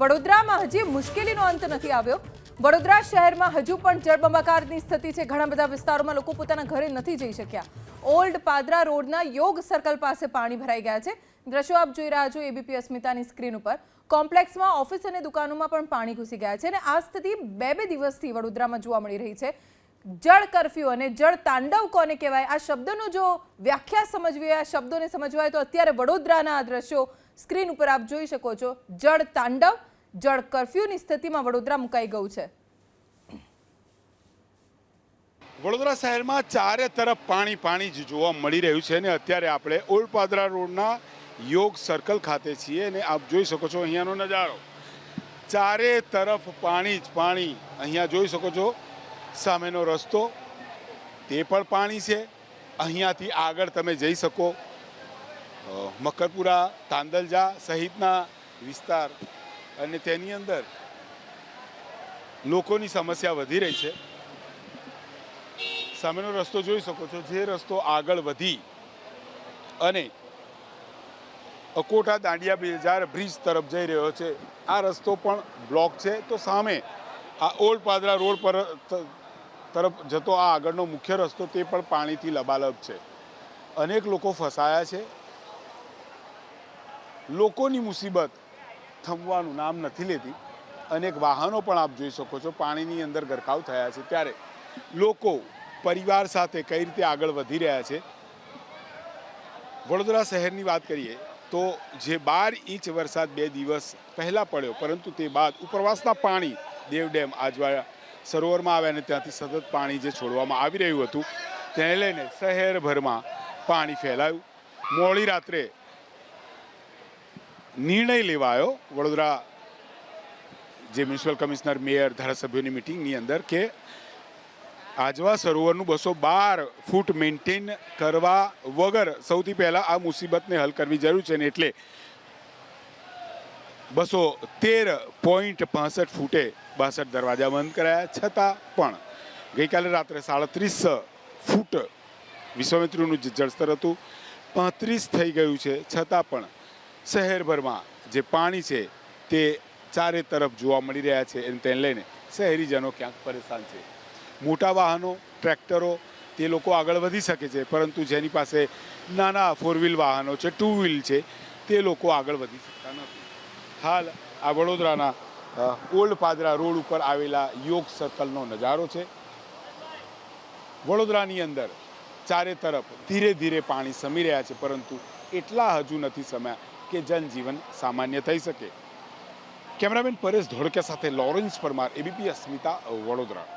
વડોદરામાં હજી મુશ્કેલીનો અંત નથી આવ્યો. વડોદરા શહેરમાં હજુ પણ જળબંબાકારની સ્થિતિ છે. ઘણા બધા વિસ્તારોમાં લોકો પોતાના ઘરે નથી જઈ શક્યા. ઓલ્ડ પાદરા રોડના યોગ સર્કલ પાસે પાણી ભરાઈ ગયા છે. દ્રશ્યો આપ જોઈ રહ્યા છો એબીપી અસ્મિતાની સ્ક્રીન ઉપર. કોમ્પ્લેક્સમાં ઓફિસ અને દુકાનોમાં પણ પાણી ઘૂસી ગયા છે અને આ સ્થિતિ બે બે દિવસથી વડોદરામાં જોવા મળી રહી છે. જળ કરફ્યુ અને જળ તાંડવ કોને કહેવાય? આ શબ્દનો જો વ્યાખ્યા સમજવી હોય, આ શબ્દોને સમજવા હોય તો અત્યારે વડોદરાના આ દ્રશ્યો સ્ક્રીન ઉપર આપ જોઈ શકો છો, જળ તાંડવ, જળ કરફ્યુની સ્થિતિમાં વડોદરા મુકાઈ ગયું છે. વડોદરા શહેરમાં ચારે તરફ પાણી પાણી જ જોવા મળી રહ્યું છે અને અત્યારે આપણે ઓલપાદરા પાદરા રોડના યોગ સર્કલ ખાતે છીએ અને આપ જોઈ શકો છો અહીંયાનો નજારો. ચારે તરફ પાણી જ પાણી અહીંયા જોઈ શકો છો. સામેનો રસ્તો, તે પણ પાણી છે. અહીંયાથી આગળ તમે જઈ શકો. મકરપુરા, તાંદલજા સહિતના વિસ્તાર અને તેની અંદર લોકોની સમસ્યા વધી રહી છે. સામેનો રસ્તો જોઈ શકો છો, જે રસ્તો આગળ વધી અને અકોટા દાંડિયા બજાર બ્રિજ તરફ જઈ રહ્યો છે. આ રસ્તો પણ બ્લોક છે. તો સામે આ ઓલ્ડ પાદરા રોડ પર તરફ જતો આ આગળનો મુખ્ય રસ્તો તે પણ પાણીથી લબાલબ છે. અનેક લોકો ફસાયા છે. લોકોની મુસીબત થમવાનું નામ નથી લેતી. અનેક વાહનો પણ આપ જોઈ શકો છો, પાણીની અંદર ગરકાવ થયા છે ત્યારે. લોકો પરિવાર સાથે કઈ રીતે આગળ વધી રહ્યા છે? વડોદરા શહેરની વાત કરીએ તો જે બાર ઇંચ વરસાદ બે દિવસ પહેલાં પડ્યો, પરંતુ તે બાદ ઉપરવાસના પાણી દેવ ડેમ આજવા સરોવરમાં આવ્યા અને ત્યાંથી સતત પાણી જે છોડવામાં આવી રહ્યું હતું, તેને લઈને શહેરભરમાં પાણી ફેલાયું. મોડી રાત્રે નિર્ણય લેવાયો વડોદરા જે મ્યુનિસિપલ કમિશનર, મેયર, ધારાસભ્યોની મિટિંગની અંદર કે આજવા સરોવરનું બસો બાર ફૂટ મેન્ટેન કરવા વગર સૌથી પહેલાં આ મુસીબતને હલ કરવી જરૂર છે ને એટલે બસો તેર પોઈન્ટ પાસઠ ફૂટે બાસઠ દરવાજા બંધ કરાયા. છતાં પણ ગઈકાલે રાત્રે સાડત્રીસ ફૂટ વિશ્વામિત્રીનું જે જળસ્તર હતું, પાંત્રીસ થઈ ગયું છે. છતાં પણ શહેરભરમાં જે પાણી છે તે ચારે તરફ જોવા મળી રહ્યા છે એમ તેને લઈને શહેરીજનો ક્યાંક પરેશાન છે. મોટા વાહનો, ટ્રેક્ટરો, તે લોકો આગળ વધી શકે છે, પરંતુ જેની પાસે નાના ફોર વ્હીલ વાહનો છે ટુ વ્હીલ છે, તે લોકો આગળ વધી શકતા નથી. હાલ આ વડોદરાના ઓલ્ડ પાદરા રોડ ઉપર આવેલા યોગ સર્કલનો નજારો છે. વડોદરાની અંદર ચારે તરફ ધીરે ધીરે પાણી સમી રહ્યા છે, પરંતુ એટલા હજુ નથી સમયા કે જનજીવન સામાન્ય થઈ શકે. કેમેરામેન પરેશ ધોળકે સાથે લોરેન્સ પરમાર એબીપી અસ્મિતા વડોદરા.